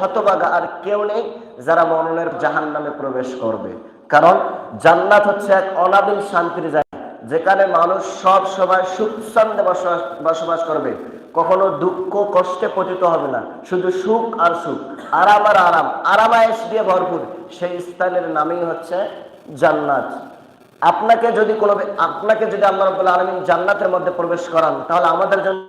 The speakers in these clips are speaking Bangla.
হতবাগা আর কেউ নেই যারা মরণের জাহান নামে প্রবেশ করবে। কারণ জান্নাত হচ্ছে এক অনাবিল শান্তির জায়গা, যেখানে মানুষ সব সময় সুখ ছন্দে বসবাস করবে। কখনো দুঃখ, কষ্টে পতিত হবে না। শুধু সুখ আর সুখ, আরাম আর আরাম, আরামায়েশ দিয়ে ভরপুর। সেই স্থানের নামই হচ্ছে জান্নাত। আপনাকে যদি কোনো, আপনাকে যদি আল্লাহ রাব্বুল আলামিন জান্নাতের মধ্যে প্রবেশ করান, তাহলে আমাদের জন্য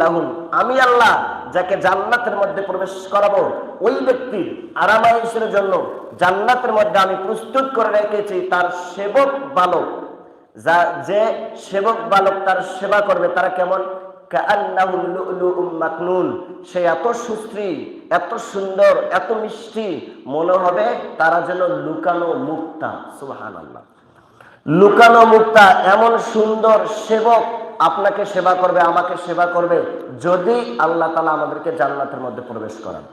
লাহুম। আমি আল্লাহ যাকে জান্নাতের মধ্যে প্রবেশ করাবো, ওই ব্যক্তির আরামায়েশের জন্য জান্নাতের মধ্যে আমি প্রস্তুত করে রেখেছি তার সেবক বালক। যা, যে সেবক বালক তার সেবা করবে, তারা কেমন? সে এত সুশ্রী, এত সুন্দর, এত মিষ্টি, মনে হবে তারা যেন লুকানো মুক্তা। সুবহানাল্লাহ। লুকানো মুক্তা এমন সুন্দর সেবক আপনাকে সেবা করবে, আমাকে সেবা করবে, যদি আল্লাহ তালা আমাদেরকে জান্নাতের মধ্যে প্রবেশ করান।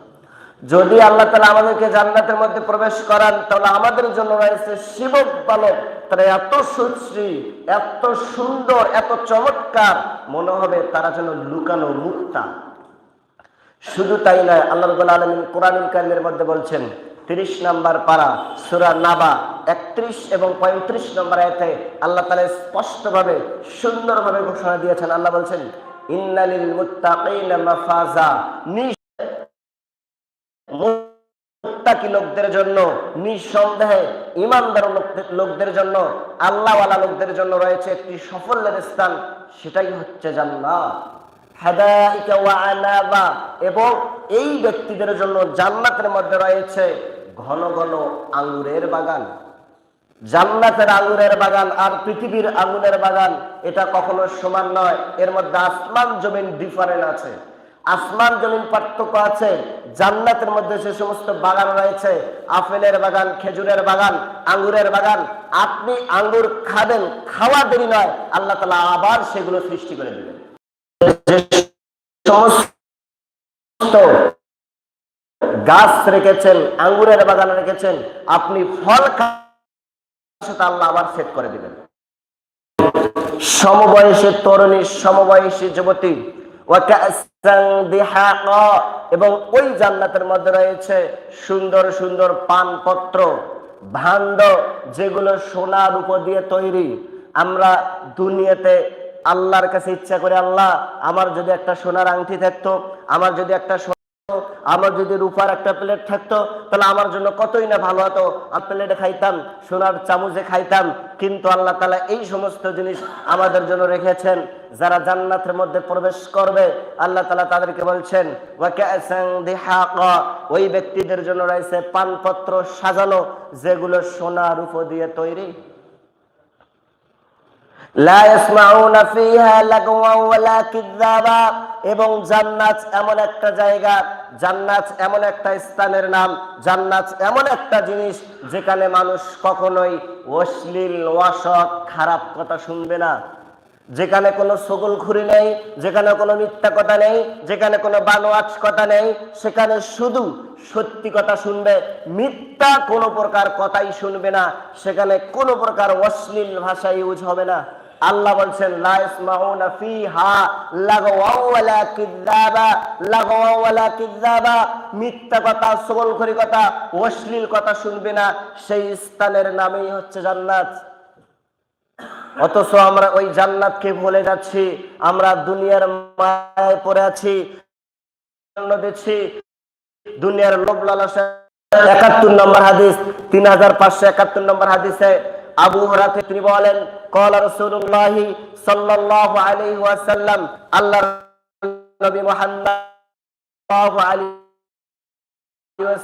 যদি আল্লাহ তালা আমাদেরকে জান্নাতের মধ্যে প্রবেশ করান, তাহলে আমাদের জন্য রয়েছে শিবক বালক। তারা এত সুশ্রী, এত সুন্দর, এত চমৎকার, মনে হবে তারা যেন লুকানো মুক্তা। শুধু তাই নয়, আল্লাহ আলমিন কোরআনুল কারিমের মধ্যে বলছেন, তিরিশ নাম্বার পাড়া সুরা নাবা একত্রিশ এবং পঁয়ত্রিশ নম্বর আয়তে আল্লাহ তালা স্পষ্টভাবে, সুন্দরভাবে ঘোষণা দিয়েছেন। আল্লাহ বলছেন, ইন্নালিল লোকদের জন্য, নিঃসন্দেহে ইমানদার লোকদের- জন্য, আল্লাহওয়ালা লোকদের জন্য রয়েছে একটি সাফল্যের স্থান, সেটাই হচ্ছে জান্নাত। হাদাইকা এবং এই ব্যক্তিদের জন্য জান্নাতের মধ্যে রয়েছে ঘন ঘন আঙ্গুরের বাগান। জান্নাতের আঙুরের বাগান আর পৃথিবীর আঙুরের বাগান, এটা কখনো সমান নয়। এর মধ্যে আসমান, জমিন ডিফারেন্ট আছে। আসমান, জমিন পার্থক্য আছে। জান্নাতের মধ্যে যে সমস্ত বাগান রয়েছে, আপেলের বাগান, খেজুরের বাগান, আঙ্গুরের বাগান, আপনি আঙ্গুর খাবেন, খাওয়া দেরি নয়, আল্লাহ তালা আবার সেগুলো সৃষ্টি করে দেবেন। গাছ রেখেছেন, আঙ্গুরের বাগান রেখেছেন, আপনি ফল খা- সেটা আল্লাহ আবার সেট করে দিবেন। সমবয়সী তরুণী, সমবয়সী যুবতী এবং ওই জান্নাতের মধ্যে রয়েছে সুন্দর সুন্দর পানপত্র ভাণ্ড যেগুলো সোনার উপর দিয়ে তৈরি। আমরা দুনিয়াতে আল্লাহর কাছে ইচ্ছা করে, আল্লাহ, আমার যদি একটা সোনার আংটি থাকতো, আমার যদি একটা আমার যদি রূপার একটা প্লেট থাকতো, তাহলে আমার জন্য কতই না ভালো হতো। আর প্লেটে খাইতাম, সোনার চামচে খাইতাম। কিন্তু আল্লাহ তালা এই সমস্ত জিনিস আমাদের জন্য রেখেছেন। যারা জান্নাতের মধ্যে প্রবেশ করবে, আল্লাহ তালা তাদেরকে বলছেন ওই ব্যক্তিদের জন্য রয়েছে পানপত্র সাজানো, যেগুলো সোনা রূপ দিয়ে তৈরি। এবং জান্নাত এমন একটা জায়গা, জান্নাত এমন একটা স্থানের নাম, জান্নাত এমন একটা জিনিস যেখানে মানুষ কখনোই অশ্লীল ওয়াসক খারাপ কথা শুনবে না। যেখানে কোনো সগুল খুরি নেই, যেখানে কোনো মিথ্যা কথা নেই, যেখানে কোনো বানোয়াট কথা নেই, সেখানে শুধু সত্যি কথা শুনবে, মিথ্যা কোনো প্রকার কথাই শুনবে না, সেখানে কোনো প্রকার অশ্লীল ভাষা ইউজ হবে না। আল্লাহ বলছেন মিথ্যা কথা কথা, অশ্লীল কথা শুনবে না। সেই স্থানের নামই হচ্ছে জান্নাত। অথচ আমরা ওই জান্নাতকে ভুলে যাচ্ছি। আমরা দুনিয়ার মায়ায় পড়ে আছি। দিচ্ছি। দুনিয়ার লোভ লালসা। একাত্তর নম্বর হাদিস, তিন হাজার পাঁচশো একাত্তর নম্বর হাদিসে আবু হরাতে তিনি বলেন কলা রসুল্লাহি সাল্লাল্লাহু আলাইহি ওয়াসাল্লাম আল্লাহ নবী মুহাম্মদ আলী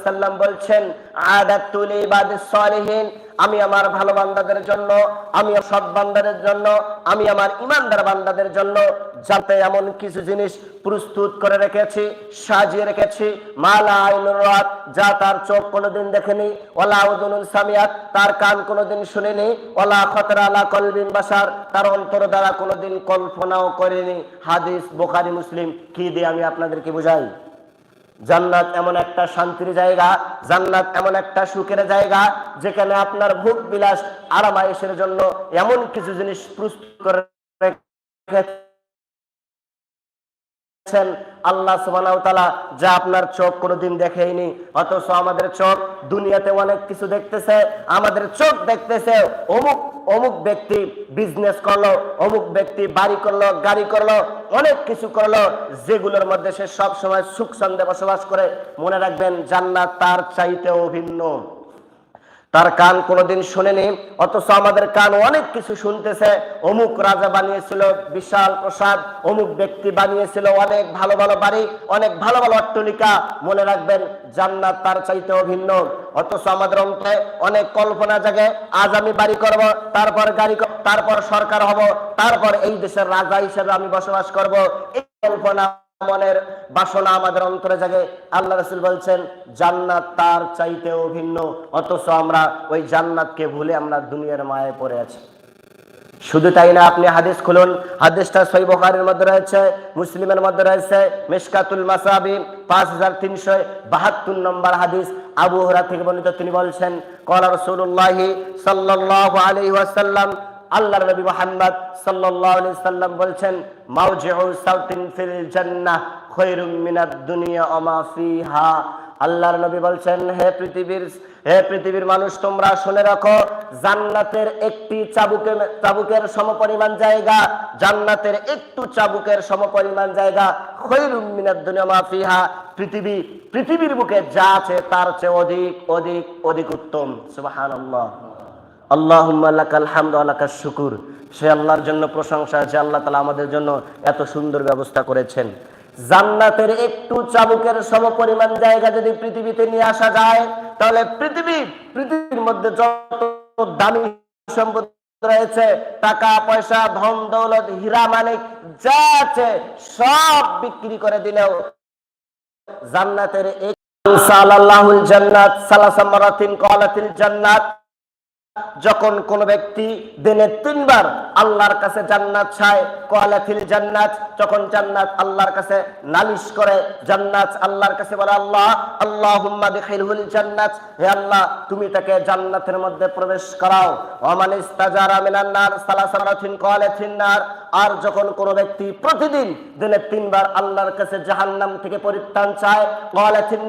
সাল্লাম বলছেন আমি আমার ভালো বান্দাদের জন্য, আমি সৎ বান্দাদের জন্য, আমি আমার ইমানদার বান্দাদের জন্য যাতে এমন কিছু জিনিস প্রস্তুত করে রেখেছি, সাজিয়ে রেখেছি। মালা আইনুর যা তার চোখ কোনোদিন দেখেনি ওলা উদুনুল সামিয়াত, তার কান কোনোদিন শুনেনি ওলা খতরা আলা কলবিন বাসার, তার অন্তর দ্বারা কোনোদিন কল্পনাও করেনি। হাদিস বোখারি, মুসলিম, কি দিয়ে আমি আপনাদেরকে বুঝাই? জান্নাত এমন একটা শান্তির জায়গা, জান্নাত এমন একটা সুখের জায়গা, যেখানে আপনার ভোগ বিলাস, আরামায়েশের জন্য এমন কিছু জিনিস প্রস্তুত করে আল্লাহ যা আপনার চোখ কোনোদিন দেখেইনি, অথচ আমাদের চোখ দুনিয়াতে অনেক কিছু দেখতেছে, আমাদের চোখ দেখতেছে, অমুক অমুক ব্যক্তি বিজনেস করল, অমুক ব্যক্তি বাড়ি করল, গাড়ি করল, অনেক কিছু করল, যেগুলোর মধ্যে সে সবসময় সুখ ছন্দে বসবাস করে। মনে রাখবেন, জান্নাত তার চাইতেও ভিন্ন। তার কান কোনোদিন শুনেনি, অথচ আমাদের কান অনেক কিছু শুনতেছে। অমুক রাজা বানিয়েছিল বিশাল প্রসাদ, অমুক ব্যক্তি বানিয়েছিল অনেক ভালো ভালো বাড়ি, অনেক ভালো ভালো অট্টলিকা। মনে রাখবেন, জান্নাত তার চাইতেও ভিন্ন অথচ আমাদের অন্তরে অনেক কল্পনা জাগে, আজ আমি বাড়ি করব, তারপর গাড়ি তারপর সরকার হব, তারপর এই দেশের রাজা হিসেবে আমি বসবাস করব। এই কল্পনা মনের বাসনা আমাদের অন্তরে জাগে। আল্লাহ রসুল বলছেন, জান্নাত তার চাইতেও ভিন্ন, অথচ আমরা ওই জান্নাতকে ভুলে আমরা দুনিয়ার মায়ে পড়ে আছি। শুধু তাই না, আপনি হাদিস খুলুন, হাদিসটা সই বখারের মধ্যে রয়েছে, মুসলিমের মধ্যে রয়েছে মিশকাতুল মাসাবি, পাঁচ হাজার তিনশো বাহাত্তর নম্বর হাদিস, আবু হরা থেকে বর্ণিত। তিনি বলছেন, কলা রসুল্লাহ সাল্লাহ আলী ওয়াসাল্লাম আল্লাহর নবী মুহাম্মদ সাল্লাল্লাহু আলাইহি সাল্লাম বলছেন মাউজিউ সাউতিন ফিল জান্নাহ খায়রুম মিনাদ দুনিয়া ওয়া ফিহা। আল্লাহর নবী বলছেন, হে পৃথিবীর হে পৃথিবীর মানুষ, তোমরা শুনে রাখো, জান্নাতের একটি চাবুকের চাবুকের সমপরিমাণ জায়গা, জান্নাতের একটু চাবুকের সমপরিমাণ জায়গা, খৈরুম মিনাদ দুনিয়া মা ফিহা। পৃথিবী, পৃথিবীর বুকে যা আছে, তার চেয়ে অধিক অধিক অধিক উত্তম। সুবহানাল্লাহ। আল্লাহুম্মা লাকাল হামদু লাকাশ শুকুর। সে আল্লাহর জন্য প্রশংসা যে আল্লাহ তাআলা আমাদের জন্য এত সুন্দর ব্যবস্থা করেছেন। জান্নাতের একটু চাবুকের সমপরিমাণ জায়গা যদি পৃথিবীতে নিয়ে আসা যায়, তাহলে পৃথিবী, পৃথিবীর মধ্যে যত দামি সম্পদ রয়েছে, টাকা, পয়সা, ধন, দৌলত, হীরা মানিক যা আছে, সব বিক্রি করে দিলেও জান্নাতের এক সালাল্লাহুল জান্নাত সালাসা মারাতিন জান্নাত যখন কোন ব্যক্তি দিনে তিনবার আল্লাহর কাছে জান্নাত চায় কোয়ালাতিল জান্নাত, যখন জান্নাত আল্লাহর কাছে নালিশ করে, জান্নাত আল্লাহর কাছে বলে, আল্লাহ, আল্লাহুম্মা দিখিলহুল জান্নাত। হে আল্লাহ, তুমি তাকে জান্নাতের মধ্যে প্রবেশ করাও। ওমান ইস্তাজারা মিনান নার সালাসারাতিন কোয়ালাতিন নার। আর যখন কোন ব্যক্তি প্রতিদিন দিনে তিনবার আল্লাহর কাছে জাহান্নাম থেকে পরিত্রাণ চায়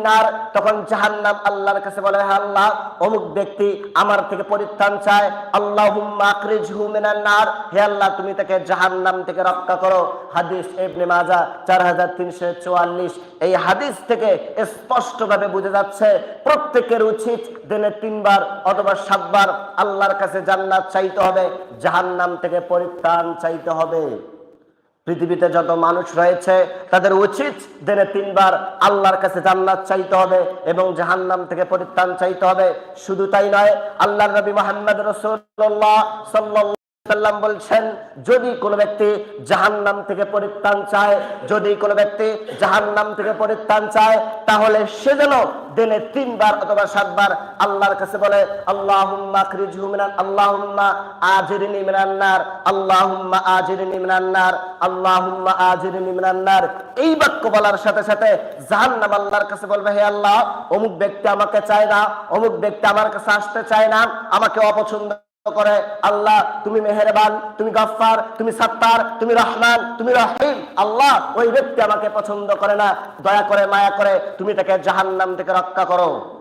নার তখন জাহান্নাম আল্লাহর কাছে বলে, হে আল্লাহ, অমুক ব্যক্তি আমার থেকে পরিত্রাণ চায়। আল্লাহুম্মা আখরিজহু মিনান নার। হে আল্লাহ, তুমি তাকে জাহান্নাম থেকে রক্ষা করো। হাদিস ইবনে মাজাহ 4344 এই হাদিস থেকে স্পষ্টভাবে বোঝা যাচ্ছে, প্রত্যেকের উচিত দিনে তিনবার অথবা সাতবার আল্লাহর কাছে জান্নাত চাইতে হবে, জাহান্নাম থেকে পরিত্রাণ চাইতে হবে। পৃথিবীতে যত মানুষ রয়েছে, তাদের উচিত দিনে তিনবার আল্লাহর কাছে জান্নাত চাইতে হবে এবং জাহান্নাম থেকে পরিত্রাণ চাইতে হবে। শুধু তাই নয়, আল্লাহর নবী মোহাম্মদ রসুল্লাহ সাল্লাল্লাহু সাল্লাম বলছেন, যদি কোনো ব্যক্তি জাহান্নাম থেকে পরিত্রাণ চায়, যদি কোনো ব্যক্তি জাহান্নাম থেকে পরিত্রাণ চায়, তাহলে সে যেন দিনে তিনবার অথবা সাতবার আল্লাহর কাছে বলে, আল্লাহুম্মা আখরিজহু মিনান, আল্লাহুম্মা আজিরনি মিনান নার, আল্লাহুম্মা আজিরনি মিনান নার, আল্লাহুম্মা আজিরনি মিনান এই বাক্য বলার সাথে সাথে জাহান্নাম আল্লাহর কাছে বলবে, হে আল্লাহ, অমুক ব্যক্তি আমাকে চায় না, অমুক ব্যক্তি আমার কাছে আসতে চায় না, আমাকে অপছন্দ করে, আল্লাহ, তুমি মেহেরবান, তুমি গফার তুমি সাত্তার, তুমি রহমান, তুমি রহিম। আল্লাহ ওই ব্যক্তি আমাকে পছন্দ করে না। দয়া করে, মায়া করে, তুমি তাকে জাহান্নাম থেকে রক্ষা করো।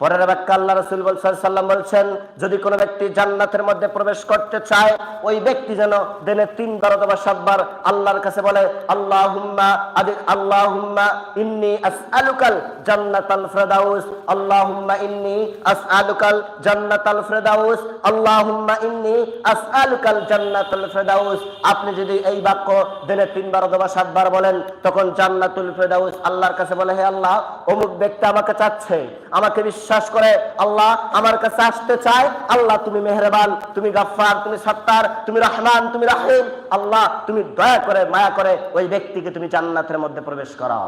পরের ব্যাখ্যা আল্লাহ রসুল সাল্লাম বলছেন, যদি কোনো ব্যক্তি জান্নাতের মধ্যে প্রবেশ করতে চায়, ওই ব্যক্তি যেন দিনে তিনবার অথবা সাতবার আল্লাহর কাছে বলে, আল্লাহুম্মা আদি আল্লাহুম্মা ইন্নি আসআলুকাল জান্নাতাল ফিরদাউস, আল্লাহুম্মা ইন্নি আসআলুকাল জান্নাতাল ফিরদাউস, আল্লাহুম্মা ইন্নি আসআলুকাল জান্নাতাল ফিরদাউস। আপনি যদি এই বাক্য দিনে তিনবার অথবা সাতবার বলেন, তখন জান্নাতুল ফিরদাউস আল্লাহর কাছে বলে, হে আল্লাহ, অমুক ব্যক্তি আমাকে চাচ্ছে, আমাকে বিশ্বাস করে, আল্লাহ আমার কাছে আসতে চায়। আল্লাহ, তুমি মেহরবান, তুমি গাফফার, তুমি সত্তার, তুমি রহমান, তুমি রাহিম। আল্লাহ, তুমি দয়া করে, মায়া করে ওই ব্যক্তিকে তুমি জান্নাতের মধ্যে প্রবেশ করাও।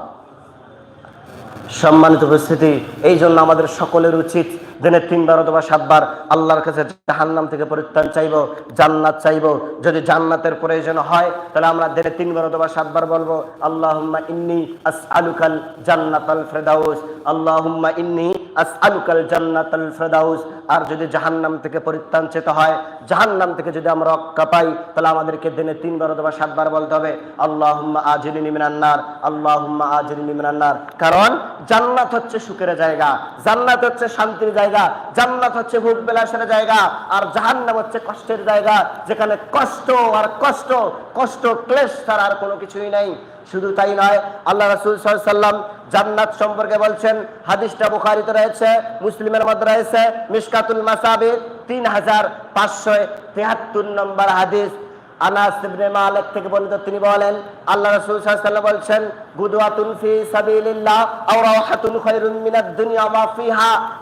সম্মানিত উপস্থিতি, এই জন্য আমাদের সকলের উচিত দিনে তিনবার অথবা সাতবার আল্লাহর কাছে জাহান্নাম থেকে পরিত্রাণ চাইব, জান্নাত চাইব। যদি জান্নাতের প্রয়োজন হয়, তাহলে আমরা দিনে তিনবার অথবা সাতবার বলব, আল্লাহুম্মা ইন্নি আসআলুকাল জান্নাতাল ফেরদাউস, আল্লাহুম্মা ইন্নি আসআলুকাল জান্নাতাল ফেরদাউস। আর যদি জাহান্নাম থেকে পরিত্রাণ চেতে হয়, জাহান্নাম থেকে যদি আমরা রক্ষা পাই, তাহলে আমাদেরকে দিনে তিনবার অথবা সাতবার বলতে হবে, আল্লাহুম্মা আজিরিনি মিনান নার, আল্লাহুম্মা আজিরিনি মিনান কারণ জান্নাত হচ্ছে সুখের জায়গা, জান্নাত হচ্ছে শান্তির জায়গা, জান্নাত হচ্ছে ভোগ বিলাসের জায়গা, আর জাহান্নাম হচ্ছে কষ্টের জায়গা, যেখানে কষ্ট আর কষ্ট কষ্ট, ক্লেশ ছাড়া আর কোনো কিছুই নাই। শুধু তাই নয়, আল্লাহ রাসুল সাল্লাম জান্নাত সম্পর্কে বলছেন, হাদিসটা বুখারিতে রয়েছে, মুসলিমের মধ্যে রয়েছে, মিসকাতুল মাসাবি তিন হাজার পাঁচশো তেহাত্তর নম্বর হাদিস।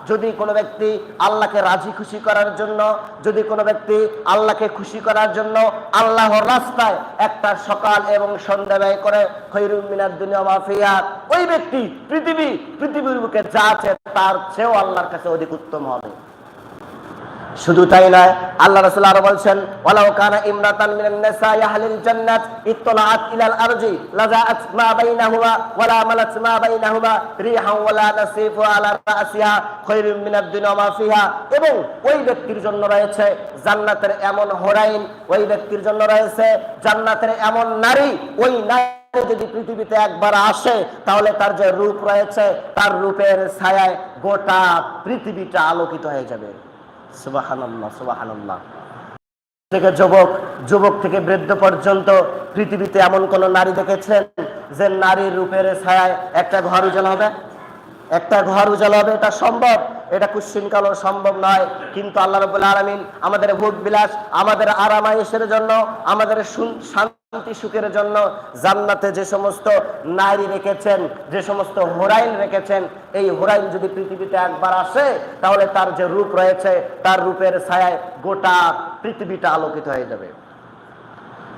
যদি কোনো ব্যক্তি আল্লাহকে রাজি খুশি করার জন্য, যদি কোনো ব্যক্তি আল্লাহকে খুশি করার জন্য আল্লাহর রাস্তায় একটা সকাল এবং সন্ধ্যা ব্যয় করে খৈরুম মিনাদ দুনিয়া ওই ব্যক্তি পৃথিবী, পৃথিবীর বুকে যা আছে তার চেয়েও আল্লাহর কাছে অধিক উত্তম হবে। শুধু তাই নয়, আল্লাহ রাসূল আরও বলছেন, ওয়ালাউ কানা ইমরাতান মিনান নিসাই আহলিল জান্নাত, ইত্তলাআত ইলাল আরজি, লাজাআত মা বাইনাহুমা ওয়ালা মালাত মা বাইনাহুমা রিহান ওয়ালা নাসিফু আলা রাসিহা খায়রুম মিনাদ দুনিয়া মা ফিহা। এবং ওই ব্যক্তির জন্য রয়েছে জান্নাতের এমন হোরাইন, ওই ব্যক্তির জন্য রয়েছে জান্নাতের এমন নারী, ওই নারী যদি পৃথিবীতে একবার আসে, তাহলে তার যে রূপ রয়েছে, তার রূপের ছায়ায় গোটা পৃথিবীটা আলোকিত হয়ে যাবে। থেকে যুবক যুবক থেকে বৃদ্ধ পর্যন্ত পৃথিবীতে এমন কোন নারী দেখেছেন যে নারীর রূপের ছায়ায় একটা ঘর উজ্জ্বল হবে? একটা ঘর উজ্জ্বল হবে, এটা সম্ভব? এটা কুশ্চিনকালও সম্ভব নয়। কিন্তু আল্লাহ রবুল্লা আলমিন আমাদের ভোগ বিলাস, আমাদের আরামায়েশের জন্য, আমাদের সুন- শান্তি সুখের জন্য জান্নাতে যে সমস্ত নারী রেখেছেন, যে সমস্ত হোরাইন রেখেছেন, এই হোরাইন যদি পৃথিবীতে একবার আসে, তাহলে তার যে রূপ রয়েছে, তার রূপের ছায়ায় গোটা পৃথিবীটা আলোকিত হয়ে যাবে।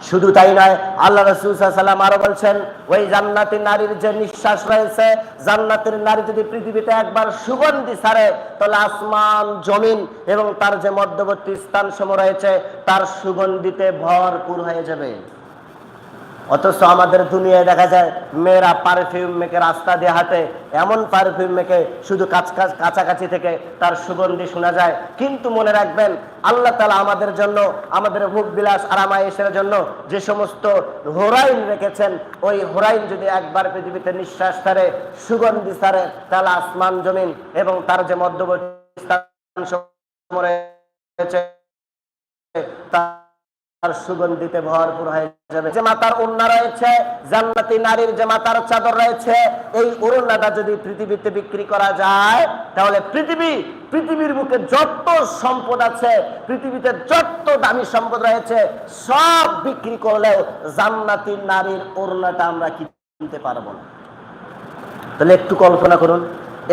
শুধু তাই নয়, আল্লাহ রসুল সাল্লাম আরও বলছেন, ওই জান্নাতি নারীর যে নিঃশ্বাস রয়েছে, জান্নাতের নারী যদি পৃথিবীতে একবার সুগন্ধি ছাড়ে, তাহলে আসমান, জমিন এবং তার যে মধ্যবর্তী স্থান সম রয়েছে, তার সুগন্ধিতে ভরপুর হয়ে যাবে। অথচ আমাদের দুনিয়ায় দেখা যায়, মেয়েরা পারফিউম মেখে রাস্তা দিয়ে হাঁটে, এমন পারফিউম মেখে শুধু কাছ কাছ- কাছাকাছি থেকে তার সুগন্ধি শোনা যায়। কিন্তু মনে রাখবেন, আল্লাহ তালা আমাদের জন্য, আমাদের ভোগ বিলাস আরামায়েশের জন্য যে সমস্ত হোরাইন রেখেছেন, ওই হোরাইন যদি একবার পৃথিবীতে নিঃশ্বাস ছাড়ে, সুগন্ধি ছাড়ে, তাহলে আসমান জমিন এবং তার যে মধ্যবর্তী স্থান রয়েছে তার সুগন্ধিতে ভরপুর হয়ে যাবে। যে মাতার উন্না রয়েছে, জান্নাতি নারীর যে মাতার চাদর রয়েছে, এই উন্নাটা যদি পৃথিবীতে বিক্রি করা যায়, তাহলে পৃথিবী, পৃথিবীর বুকে যত সম্পদ আছে, পৃথিবীতে যত দামি সম্পদ রয়েছে, সব বিক্রি করলেও জান্নাতি নারীর ওড়নাটা আমরা কিনতে পারব না। তাহলে একটু কল্পনা করুন।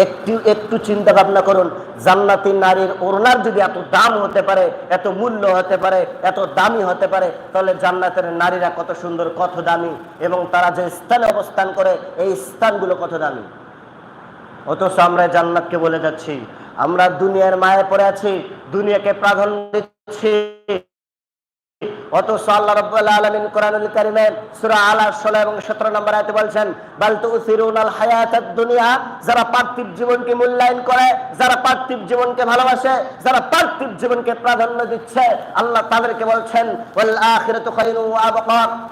একটু একটু চিন্তা ভাবনা করুন। জান্নাতি নারীর ওড়নার যদি এত দাম হতে পারে, এত মূল্য হতে পারে, এত দামি হতে পারে, তাহলে জান্নাতের নারীরা কত সুন্দর, কত দামি, এবং তারা যে স্থানে অবস্থান করে, এই স্থানগুলো কত দামি। অথচ আমরা জান্নাতকে বলে যাচ্ছি। আমরা দুনিয়ার মায়ে পড়ে আছি, দুনিয়াকে প্রাধান্য দিচ্ছি। অথচ আল্লাহ রাব্বুল আলামিন কোরআনুল কারীমে সূরা আলা 16 এবং 17 নম্বর আয়াতে বলছেন, বাল তুসিরুনাল হায়াতাদ দুনিয়া যারা পার্থিব জীবনকে মূল্যায়ন করে, যারা পার্থিব জীবনকে ভালোবাসে, যারা পার্থিব জীবনকে প্রাধান্য দিচ্ছে, আল্লাহ তাদেরকে বলছেন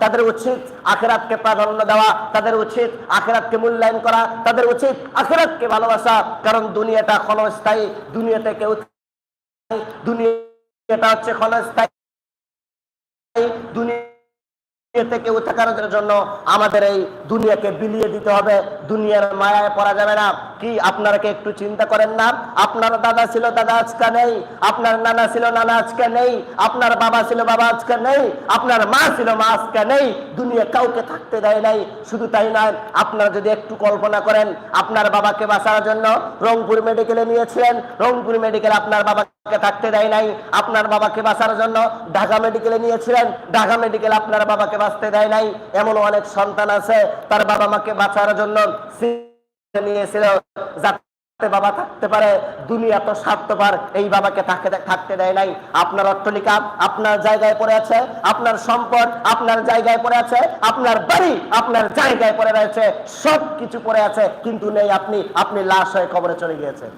তাদের উচিত প্রাধান্য দেওয়া, তাদের উচিত আখিরাতকে মূল্যায়ন করা, তাদের উচিত আখিরাতকে ভালোবাসা, কারণ দুনিয়াটা ক্ষণস্থায়ী, দুনিয়াতে কেউ দুনিয়াটা হচ্ছে ক্ষণস্থায়ী। দুনিয়া থেকে থাকার জন্য আমাদের এই দুনিয়াকে বিলিয়ে দিতে হবে। দুনিয়ার মায়ায় পড়া যাবে না। কি আপনারা কি একটু চিন্তা করেন না? আপনার দাদা ছিল, দাদা আজকে নেই। আপনার নানা ছিল, নানা আজকে নেই। আপনার বাবা ছিল, বাবা আজকে নেই। আপনার মা ছিল, মা আজকে নেই। দুনিয়া কাউকে থাকতে দেয় নাই। শুধু তাই নয়, আপনারা যদি একটু কল্পনা করেন, আপনার বাবাকে বাঁচার জন্য রংপুর মেডিকেলে নিয়েছিলেন। রংপুর মেডিকেল আপনার বাবাকে থাকতে দেয় নাই। আপনার বাবাকে বাঁচার জন্য ঢাকা মেডিকেলে নিয়েছিলেন। ঢাকা মেডিকেল আপনার বাবাকে বাঁচতে দেয় নাই। এমন অনেক সন্তান আছে, তার বাবা মাকে বাঁচার জন্য নিয়েছিল বাবা থাকতে পারে। দুনিয়া তো স্বার্থপর, এই বাবাকে থাকতে থাকতে দেয় নাই। আপনার অট্টলিকা আপনার জায়গায় পড়ে আছে, আপনার সম্পদ আপনার জায়গায় পড়ে আছে, আপনার বাড়ি আপনার জায়গায় পড়ে রয়েছে সব কিছু পড়ে আছে, কিন্তু নেই আপনি আপনি লাশ হয়ে কবরে চলে গিয়েছেন।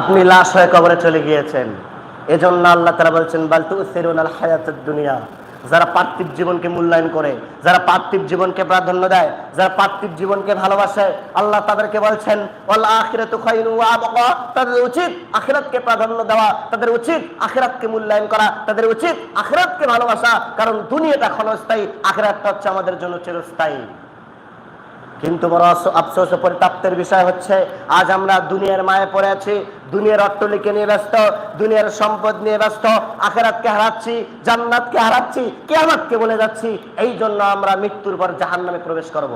আপনি লাশ হয়ে কবরে চলে গিয়েছেন। এজন্য আল্লাহ তারা বলছেন বালতু সিরুনাল হায়াতুদ দুনিয়া যারা পার্থিব জীবনকে মূল্যায়ন করে, যারা পার্থিব জীবনকে প্রাধান্য দেয়, যারা পার্থিব জীবনকে ভালোবাসে, আল্লাহ তাদেরকে বলছেন তাদের উচিত আখেরাতকে প্রাধান্য দেওয়া, তাদের উচিত আখেরাতকে মূল্যায়ন করা, তাদের উচিত আখেরাতকে ভালোবাসা, কারণ দুনিয়াটা ক্ষণস্থায়ী, আখেরাতটা হচ্ছে আমাদের জন্য চিরস্থায়ী। কিন্তু বড় আফসোস ও পরিতাপ্তের বিষয় হচ্ছে, আজ আমরা দুনিয়ার মায়ে পড়ে আছি, দুনিয়ার অট্টলিকে নিয়ে ব্যস্ত, দুনিয়ার সম্পদ নিয়ে ব্যস্ত, আখেরাতকে হারাচ্ছি, জান্নাতকে হারাচ্ছি, কেয়ামতকে বলে যাচ্ছি, এই জন্য আমরা মৃত্যুর পর জাহান্নামে প্রবেশ করব।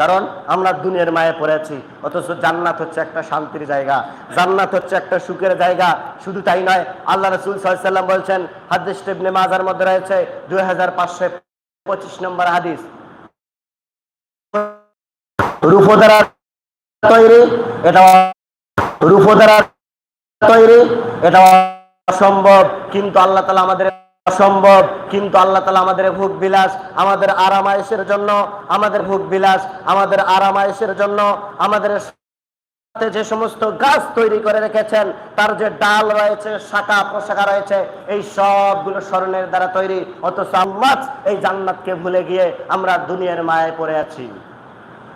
কারণ আমরা দুনিয়ার মায়ে পড়ে আছি, অথচ জান্নাত হচ্ছে একটা শান্তির জায়গা, জান্নাত হচ্ছে একটা সুখের জায়গা, শুধু তাই নয়, আল্লাহ রসুল সাল্লাম বলছেন, হাদিস টেবনে মাজার মধ্যে রয়েছে দুই হাজার পাঁচশো পঁচিশ নম্বর হাদিস রূপো তৈরি, এটা রূপো তৈরি, এটা অসম্ভব, কিন্তু আল্লাহ তালা আমাদের অসম্ভব, কিন্তু আল্লাহ তালা আমাদের ভোগ বিলাস, আমাদের আরামায়েশের জন্য, আমাদের ভোগ বিলাস, আমাদের আরামায়েশের জন্য, আমাদের যে সমস্ত গাছ তৈরি করে রেখেছেন, তার যে ডাল রয়েছে, শাখা প্রশাখা রয়েছে, এই সবগুলো স্মরণের দ্বারা তৈরি, অথচ আমরা এই জান্নাতকে ভুলে গিয়ে আমরা দুনিয়ার মায়ায় পড়ে আছি।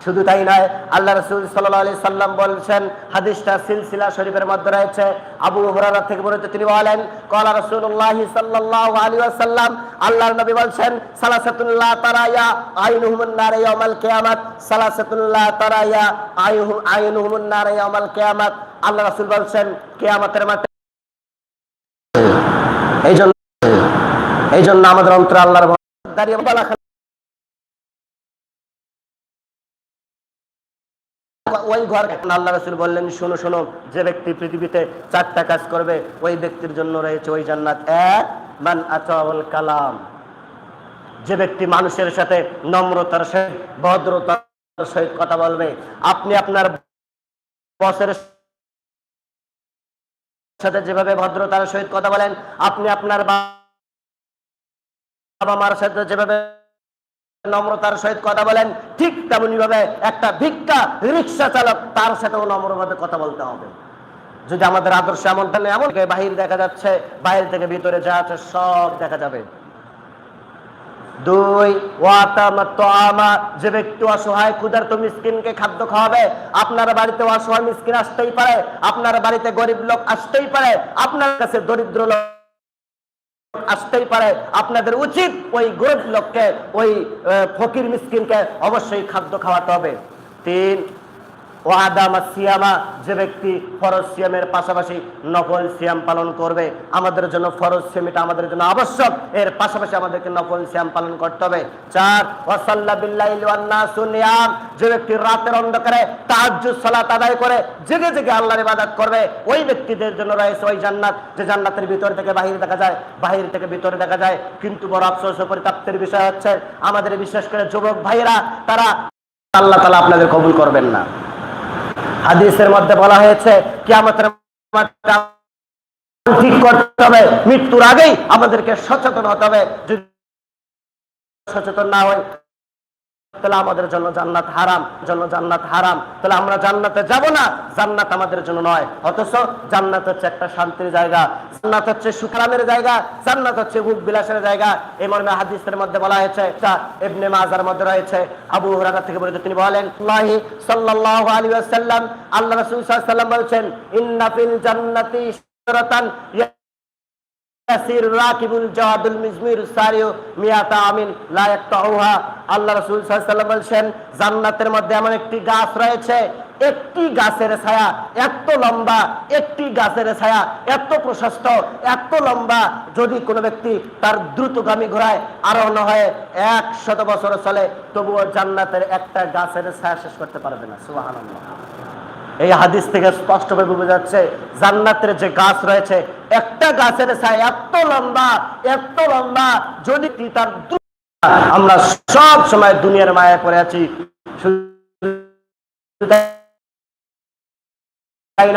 শুধু তাই নয়, আল্লাহ রসুল সাল্লাহ আলি সাল্লাম বলছেন, হাদিসটা সিলসিলা শরীফের মধ্যে রয়েছে। আবু হুরারা থেকে বলেছে তিনি বলেন কলা রসুল্লাহ সাল্লাহ আলী আসাল্লাম আল্লাহর নবী বলছেন সালাসাতুল্লাহ তারাইয়া আইনুহুমুন নারে ইয়াউমাল কিয়ামাত সালাসাতুল্লাহ তারাইয়া আইহু, আইনুহুমুন নারে ইয়াউমাল কিয়ামাত আল্লাহ রাসূল বলছেন, কিয়ামতের মাঠে এই জন্য এই জন্য আমাদের অন্তর আল্লাহর দাঁড়িয়ে ওই ঘর আল্লাহ রসুল বললেন, শোনো শোনো, যে ব্যক্তি পৃথিবীতে চারটা কাজ করবে, ওই ব্যক্তির জন্য রয়েছে ওই জান্নাত। এক, মান আচাউল কালাম। যে ব্যক্তি মানুষের সাথে নম্রতার সহিত, ভদ্রতার সহিত কথা বলবে, আপনি আপনার বসের সাথে যেভাবে ভদ্রতার সহিত কথা বলেন, আপনি আপনার বাবা মার সাথে যেভাবে নম্রতার সহিত কথা বলেন, ঠিক তেমনি ভাবে একটা ভিক্ষা রিক্সা চালক, তার সাথেও নম্রভাবে কথা বলতে হবে। যদি আমাদের আদর্শ এমন তাহলে এমন বাহির দেখা যাচ্ছে, বাইরে থেকে ভিতরে যা আছে সব দেখা যাবে। দুই যে ব্যক্তি অসহায় মিসকিনকে খাদ্য খাওয়াবে, আপনার বাড়িতে অসহায় মিসকিন আসতেই পারে, আপনার বাড়িতে গরিব লোক আসতেই পারে, আপনার কাছে দরিদ্র লোক আসতেই পারে। আপনাদের উচিত ওই গরিব লোককে, ওই ফকির মিসকিনকে অবশ্যই খাদ্য খাওয়াতে হবে। তিন ও আদামা সিয়ামা, যে ব্যক্তি ফরজ সিয়ামের পাশাপাশি নফল সিয়াম পালন করবে, আমাদের জন্য ফরজ সিয়াম এটা আমাদের জন্য আবশ্যক। এর পাশাপাশি আমাদেরকে নফল সিয়াম পালন করতে হবে। চার, ওয়াসাল্লা বিল্লাইল ওয়ান নিয়াম, যে ব্যক্তি রাতের অন্ধকারে তাহাজ্জুদ, সালাত আদায় করে, জেগে জেগে আল্লাহর ইবাদত করবে, ওই ব্যক্তিদের জন্য রয়েছে ওই জান্নাত, যে জান্নাতের ভিতর থেকে বাহির দেখা যায়, বাহির থেকে ভিতরে দেখা যায়। কিন্তু বড় আফসোস পরিতাপ্তের বিষয় হচ্ছে, আমাদের বিশেষ করে যুবক ভাইরা তারা আল্লাহ তালা আপনাদের কবুল করবেন না। হাদিসের মধ্যে বলা হয়েছে কি আমাদের ঠিক করতে হবে, মৃত্যুর আগেই আমাদেরকে সচেতন হতে হবে। সচেতন না হই তাহলে আমাদের জন্য জান্নাত হারাম, জন্য জান্নাত হারাম। তাহলে আমরা জান্নাতে যাব না, জান্নাত আমাদের জন্য নয়। অথচ জান্নাত হচ্ছে একটা শান্তির জায়গা, জান্নাত হচ্ছে সুখরামের জায়গা, জান্নাত হচ্ছে ভোগ বিলাসের জায়গা। এই মর্মে হাদিসের মধ্যে বলা হয়েছে ইবনে মাজার মধ্যে রয়েছে, আবু হুরায়রা থেকে বলেছে তিনি বলেন, আল্লাহি সাল্লাল্লাহু আলাইহি ওয়াসাল্লাম, আল্লাহ রাসূল সাল্লাল্লাহু আলাইহি ওয়াসাল্লাম বলেন ইন্না ফিল জান্নাতি জান্নাতের মধ্যে এমন একটি গাছ রয়েছে, একটি গাছের ছায়া এত লম্বা, একটি গাছের ছায়া এত প্রশস্ত, এত লম্বা, যদি কোনো ব্যক্তি তার দ্রুতগামী ঘোড়ায় আরোহণ হয়ে এক শত বছর চলে, তবুও জান্নাতের একটা গাছের ছায়া শেষ করতে পারবে না। সুবহানাল্লাহ। এই হাদিস থেকে স্পষ্টভাবে বোঝা যাচ্ছে, জান্নাতের যে গাছ রয়েছে, একটা গাছের ছায়া এত লম্বা এত লম্বা, যদি তার আমরা সব সময় দুনিয়ার মায়া করে আছি। তাই